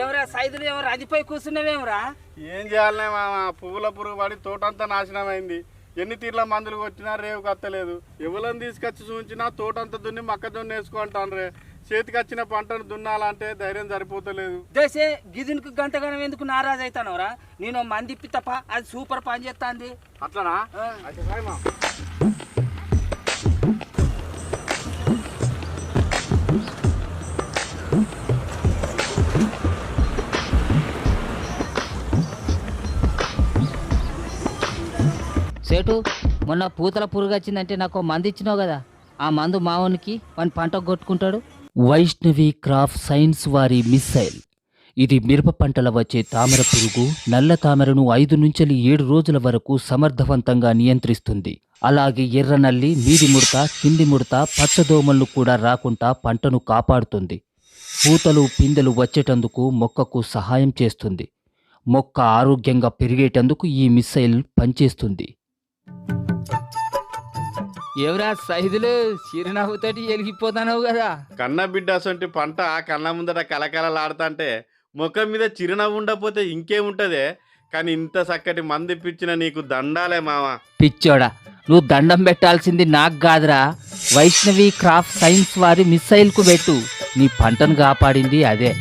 ఏమరా సైదులు ఎవరు అదిపోయి కూర్చున్నావేమరా? ఏం చేయాలనే మామ? పువ్వుల పురుగు పడి తోటంతా నాశనం అయింది ఎన్ని తీర్ల మందులు కొట్టినా రేవు కత్తలేదు. ఎవరిని తీసుకొచ్చి చూపించినా తోటంతా దున్ని మొక్కజొన్న వేసుకుంటాను రే చేతికి వచ్చిన పంటను దున్నాలంటే ధైర్యం సరిపోతలేదు. దేశే గిదినికి గంటగానం ఎందుకు నారాజు అవుతానవరా నేను మంది తప్ప అది సూపర్ పని చేస్తాంది. అట్లనా. అయితే సేటు మొన్న పూతల పురుగు వచ్చిందంటే నాకు మందు ఇచ్చినావు కదా. ఆ మందు మావునికి వాని పంట కొట్టుకుంటాడు. వైష్ణవి క్రాఫ్ సైన్స్ వారి మిస్సైల్. ఇది మిరప పంటల వచ్చే తామర పురుగు నల్ల తామరను ఐదు నుంచి ఏడు రోజుల వరకు సమర్థవంతంగా నియంత్రిస్తుంది. అలాగే ఎర్ర నల్లి మీది ముడత కింది ముడత పచ్చదోమలను కూడా రాకుండా పంటను కాపాడుతుంది. పూతలు పిందెలు వచ్చేటందుకు మొక్కకు సహాయం చేస్తుంది. మొక్క ఆరోగ్యంగా పెరిగేటందుకు ఈ మిస్సైల్ పనిచేస్తుంది. ఎవరా సైదులు? చిరునవ్వుతోటి ఎలిగిపోతానవు కదా. కన్న బిడ్డ అసంటి పంట కళ్ళ ముందట కలకలలాడుతుంటే ముఖం మీద చిరునవ్వు ఉండకపోతే ఇంకేముంటదే? కానీ ఇంత చక్కటి మంది ఇప్పించిన నీకు దండాలే మామ పిచ్చోడా నువ్వు దండం పెట్టాల్సింది నాకు కాదురా. వైష్ణవి క్రాఫ్ట్ సైన్స్ వారి మిస్సైల్కు పెట్టు. నీ పంటను కాపాడింది అదే.